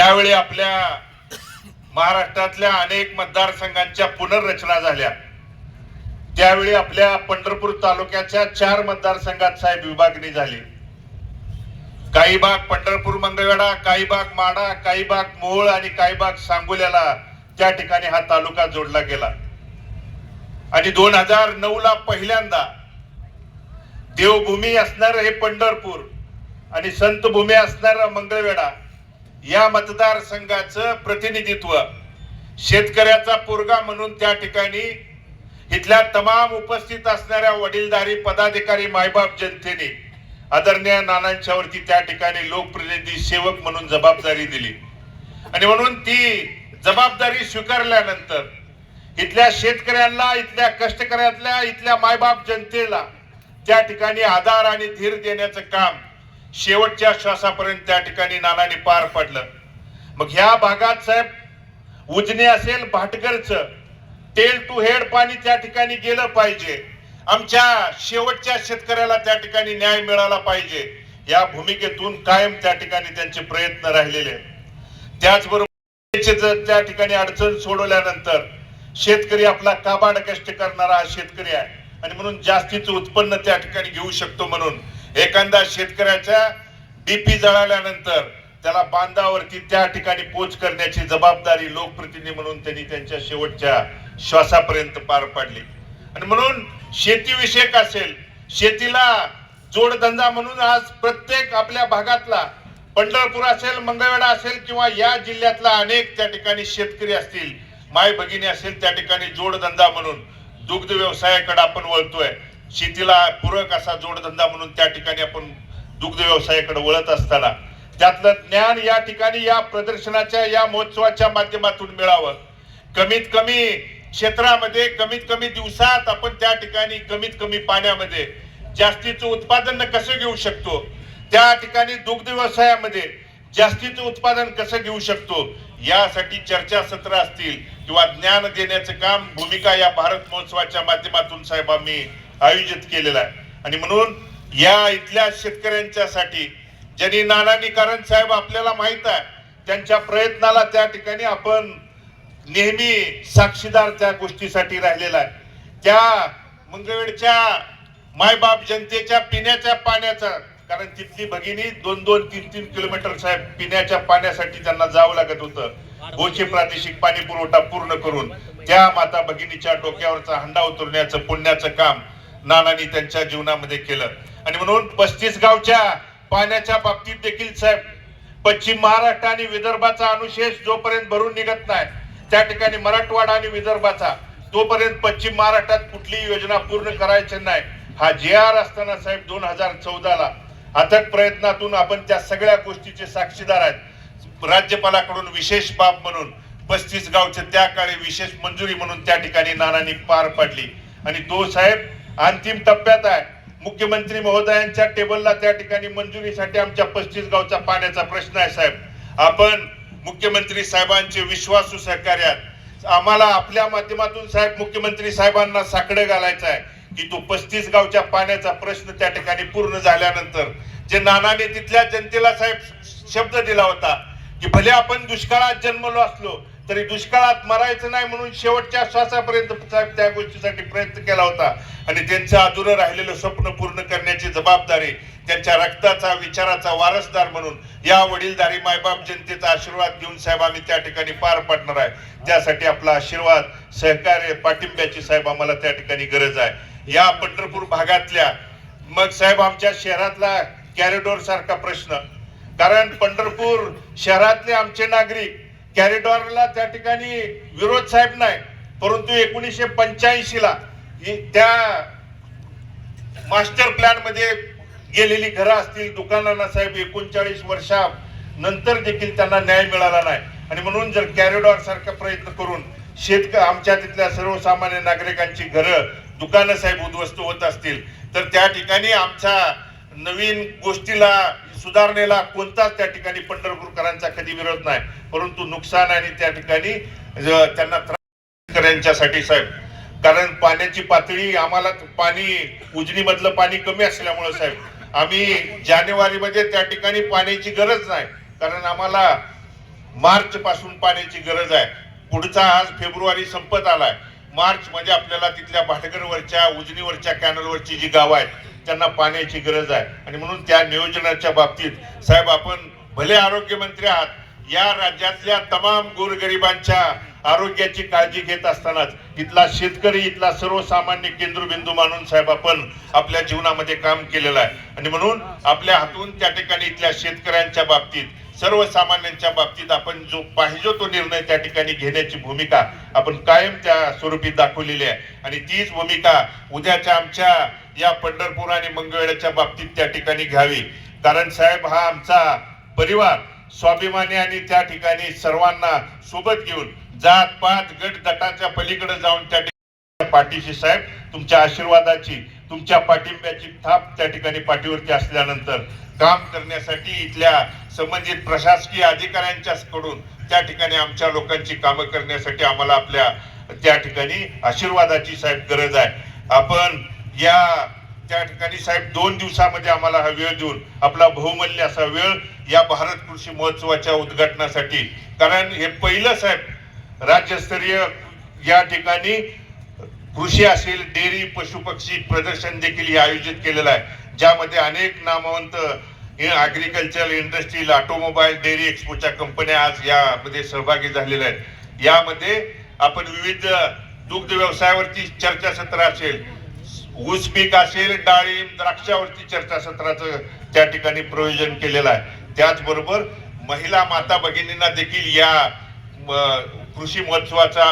ज्यावेळी आपल्या महाराष्ट्रातल्या अनेक मतदारसंघांच्या पुनर्रचना झाल्या त्यावेळी आपल्या पंढरपूर तालुक्याच्या चार मतदारसंघात साहेब विभागणी झाली. काही भाग पंढरपूर मंगळवेढा काही भाग माडा काही भाग मोहोळ आणि काही भाग सांगोल्याला त्या ठिकाणी हा तालुका जोडला गेला. आणि दोन हजार नऊ ला पहिल्यांदा देवभूमी असणार हे पंढरपूर आणि संतभूमी असणार मंगळवेढा या मतदारसंघाचं प्रतिनिधित्व. शेतकऱ्याचा पोरगा म्हणून त्या ठिकाणी इथल्या तमाम उपस्थित असणाऱ्या वडीलधारी पदाधिकारी मायबाप जनतेने आदरणीय नानांच्यावरती त्या ठिकाणी लोकप्रतिनिधी सेवक म्हणून जबाबदारी दिली. आणि म्हणून ती जबाबदारी स्वीकारल्यानंतर इथल्या शेतकऱ्यांना इथल्या कष्टकऱ्यातल्या इथल्या मायबाप जनतेला त्या ठिकाणी आधार आणि धीर देण्याचं काम शेवटच्या श्वासापर्यंत त्या ठिकाणी नानाने पार पडलं. मग ह्या भागात साहेब उजने असेल भाटगरचं तेल टू हेड पाणी त्या ठिकाणी गेलं पाहिजे. आमच्या शेवटच्या शेतकऱ्याला त्या ठिकाणी न्याय मिळाला पाहिजे. या भूमिकेतून कायम त्या ठिकाणी त्यांचे प्रयत्न राहिलेले त्याचबरोबर त्या ठिकाणी अडचण सोडवल्यानंतर शेतकरी आपला काबाड कष्ट करणारा हा शेतकरी आहे. आणि म्हणून जास्तीचं उत्पन्न त्या ठिकाणी घेऊ शकतो म्हणून एखादा शेतकऱ्याच्या डीपी जळाल्यानंतर त्याला बांधावरती त्या ठिकाणी पोच करण्याची जबाबदारी लोकप्रतिनिधी म्हणून त्यांनी त्यांच्या शेवटच्या श्वासापर्यंत पार पाडली. आणि म्हणून शेतीविषयक असेल शेतीला जोडधंदा म्हणून आज प्रत्येक आपल्या भागातला पंढरपूर असेल मंगळवेढा असेल किंवा या जिल्ह्यातला अनेक त्या ठिकाणी शेतकरी असतील माय भगिनी असेल त्या ठिकाणी जोडधंदा म्हणून दुग्ध व्यवसायाकडे आपण वळतोय. शेतीला पूरक असा जोडधंदा म्हणून त्या ठिकाणी आपण दुग्ध व्यवसायाकडे वळत असताना त्यातलं ज्ञान या ठिकाणी या प्रदर्शनाच्या या महोत्सवाच्या माध्यमातून मिळावं. कमीत कमी क्षेत्रामध्ये कमीत कमी दिवसात आपण त्या ठिकाणी कमीत कमी पाण्यामध्ये जास्तीचं उत्पादन कसं घेऊ शकतो? त्या ठिकाणी दुग्ध व्यवसायामध्ये जास्तीचं उत्पादन कसं घेऊ शकतो? यासाठी चर्चासत्र असतील किंवा ज्ञान देण्याचं काम भूमिका या भारत महोत्सवाच्या माध्यमातून साहेब आम्ही आयोजित केलेला आहे. आणि म्हणून या इथल्या शेतकऱ्यांच्यासाठी ज्यांनी नानानी कारण साहेब आपल्याला माहीत आहे त्यांच्या प्रयत्नाला त्या ठिकाणी आपण नेहमी साक्षीदार त्या गोष्टीसाठी राहिलेला आहे. त्या मंगळवेडच्या मायबाप जनतेच्या पिण्याच्या पाण्याचा कारण तिथली भगिनी दोन दोन तीन तीन किलोमीटर साहेब पिण्याच्या पाण्यासाठी त्यांना जावं लागत होतं. गोचे प्रादेशिक पाणी पुरवठा पूर्ण करून त्या माता भगिनीच्या डोक्यावरचा हंडा उतरण्याचं पुण्याचं काम नानांनी त्यांच्या जीवनामध्ये केलं. आणि म्हणून पस्तीस गावच्या पाण्याच्या बाबतीत देखील साहेब पश्चिम महाराष्ट्र आणि विदर्भाचा अनुशेष जोपर्यंत भरून निघत नाही त्या ठिकाणी मराठवाडा आणि विदर्भाचा तोपर्यंत पश्चिम महाराष्ट्रात कुठलीही योजना पूर्ण करायची नाही. हा जे आर असताना साहेब दोन हजार चौदाला अथक प्रयत्नातून आपण त्या सगळ्या गोष्टीचे साक्षीदार आहेत. राज्यपालाकडून विशेष बाब म्हणून पस्तीस गावचे त्या काळी विशेष मंजुरी म्हणून त्या ठिकाणी नानांनी पार पाडली. आणि तो साहेब अंतिम टप्प्यात आहे. मुख्यमंत्री महोदयांच्या टेबलला त्या ठिकाणी मंजुरीसाठी आमच्या पस्तीस गावचा पाण्याचा प्रश्न आहे साहेब. आपण मुख्यमंत्री साहेबांचे विश्वासू सहकार्यात आम्हाला आपल्या माध्यमातून साहेब मुख्यमंत्री साहेबांना साकडं घालायचं आहे की तो पस्तीस गावच्या पाण्याचा प्रश्न त्या ठिकाणी पूर्ण झाल्यानंतर जे नानाने तिथल्या जनतेला साहेब शब्द दिला होता की भले आपण दुष्काळात जन्मलो असलो तरी दुष्काळात मरायचं नाही म्हणून शेवटच्या श्वासापर्यंत साहेब त्या गोष्टीसाठी प्रयत्न केला होता. आणि त्यांचं अधुरं राहिलेलं स्वप्न पूर्ण करण्याची जबाबदारी त्यांच्या रक्ताचा विचाराचा वारसदार म्हणून या वडीलधारी मायबाप जनतेचा आशीर्वाद घेऊन साहेब आम्ही त्या ठिकाणी पार पाडणार आहे. त्यासाठी आपला आशीर्वाद सहकार्य पाठिंब्याची साहेब आम्हाला त्या ठिकाणी गरज आहे. या पंढरपूर भागातल्या मग साहेब आमच्या शहरातला कॅरिडोर सारखा प्रश्न. कारण पंढरपूर शहरातले आमचे नागरिक कॅरिडॉरला त्या ठिकाणी विरोध साहेब नाही परंतु एकोणीसशे पंच्याऐंशी ला त्या मास्टर प्लॅनमध्ये गेलेली घरं असतील दुकानांना साहेब एकोणचाळीस वर्षा नंतर देखील त्यांना न्याय मिळाला नाही. आणि म्हणून जर कॅरिडॉर सारखा प्रयत्न करून शेतक आमच्या तिथल्या सर्वसामान्य नागरिकांची घरं दुकानं साहेब उद्ध्वस्त होत असतील तर त्या ठिकाणी आमच्या नवीन गोष्टीला सुधारणेला कोणताच त्या ठिकाणी पंढरपूरकरांचा कधी विरोध नाही. परंतु नुकसान आणि त्या ठिकाणी त्यांना त्रास शेतकऱ्यांच्यासाठी साहेब. कारण पाण्याची पातळी आम्हाला पाणी उजनीमधलं पाणी कमी असल्यामुळे साहेब. आम्ही जानेवारीमध्ये त्या ठिकाणी पाण्याची गरज नाही. कारण आम्हाला मार्च पासून पाण्याची गरज आहे. पुढचा आज फेब्रुवारी संपत आलाय. मार्च मध्ये आपल्याला तिथल्या भाटगरवरच्या उजनीवरच्या कॅनलवरची जी गावं आहेत त्यांना पाण्याची गरज आहे. आणि म्हणून त्या नियोजनाच्या बाबतीत साहेब आपण भले आरोग्यमंत्री आहात या राज्यातल्या तमाम गोरगरिबांच्या आरोग्याची काळजी घेत असतानाच इथला शेतकरी इथला सर्वसामान्य केंद्रबिंदू मानून साहेब आपण आपल्या जीवनामध्ये काम केलेलं आहे. आणि म्हणून आपल्या हातून त्या ठिकाणी इथल्या शेतकऱ्यांच्या बाबतीत सर्वसामान्यांच्या बाबतीत आपण जो पाहिजे तो निर्णय त्या ठिकाणी घेण्याची भूमिका आपण कायम त्या स्वरूपी दाखवलेली आहे. आणि तीच भूमिका उद्याच्या आमच्या या पंढरपूर आणि मंगळवेढ्याच्या बाबतीत त्या ठिकाणी घ्यावी. कारण साहेब हा आमचा परिवार स्वाभिमानी आणि त्या ठिकाणी सर्वांना सोबत घेऊन जात पात गट गटाच्या पलीकडे जाऊन त्या ठिकाणी पाठीशी साहेब तुमच्या आशीर्वादाची तुमच्या पाठिंब्याची थाप त्या ठिकाणी पाठीवरती असल्यानंतर काम करण्यासाठी इथल्या संबंधित प्रशासकीय अधिकाऱ्यांच्या कडून त्या ठिकाणी आमच्या लोकांची कामं करण्यासाठी आम्हाला आपल्या त्या ठिकाणी आशीर्वादाची साहेब गरज आहे. आपण या त्या ठिकाणी साहेब दोन दिवसामध्ये आम्हाला हा वेळ देऊन आपला बहुमूल्य असा वेळ या भारत कृषी महोत्सवाच्या उद्घाटनासाठी कारण हे पहिलं साहेब राज्यस्तरीय या ठिकाणी कृषी असेल डेअरी पशुपक्षी प्रदर्शन देखील हे आयोजित केलेलं आहे. ज्यामध्ये अनेक नामवंत अग्रिकल्चर इंडस्ट्रील ऑटोमोबाईल डेअरी एक्सपोच्या कंपन्या आज यामध्ये सहभागी झालेल्या आहेत. यामध्ये आपण विविध दुग्ध व्यवसायावरती चर्चासत्र असेल ऊस पीक असेल डाळिंब द्राक्षावरती चर्चासत्राचं त्या ठिकाणी प्रयोजन केलेलं आहे. त्याचबरोबर महिला माता भगिनींना देखील या म, कृषी महोत्सवाचा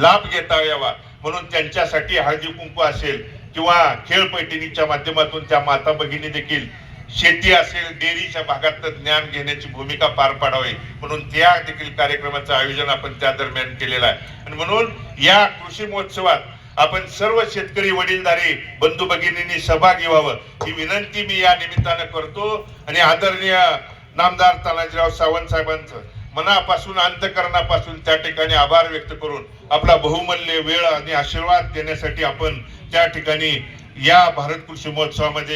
लाभ घेता यावा म्हणून त्यांच्यासाठी हळदी कुंकू असेल किंवा खेळ पैठणीच्या माध्यमातून त्या माता भगिनी देखील शेती असेल डेअरीच्या भागातलं ज्ञान घेण्याची भूमिका पार पाडावी म्हणून त्या देखील कार्यक्रमाचं आयोजन आपण त्या दरम्यान केलेलं आहे. आणि म्हणून या कृषी महोत्सवात आपण सर्व शेतकरी वडीलधारी बंधू भगिनींनी सहभागी व्हावं ही विनंती मी या निमित्तानं करतो. आणि आदरणीय नामदार तानाजीराव सावंत साहेबांचं मनापासून अंतकरणापासून त्या ठिकाणी आभार व्यक्त करून आपला बहुमूल्य वेळ आणि आशीर्वाद देण्यासाठी आपण त्या ठिकाणी या भारत कृषी महोत्सवामध्ये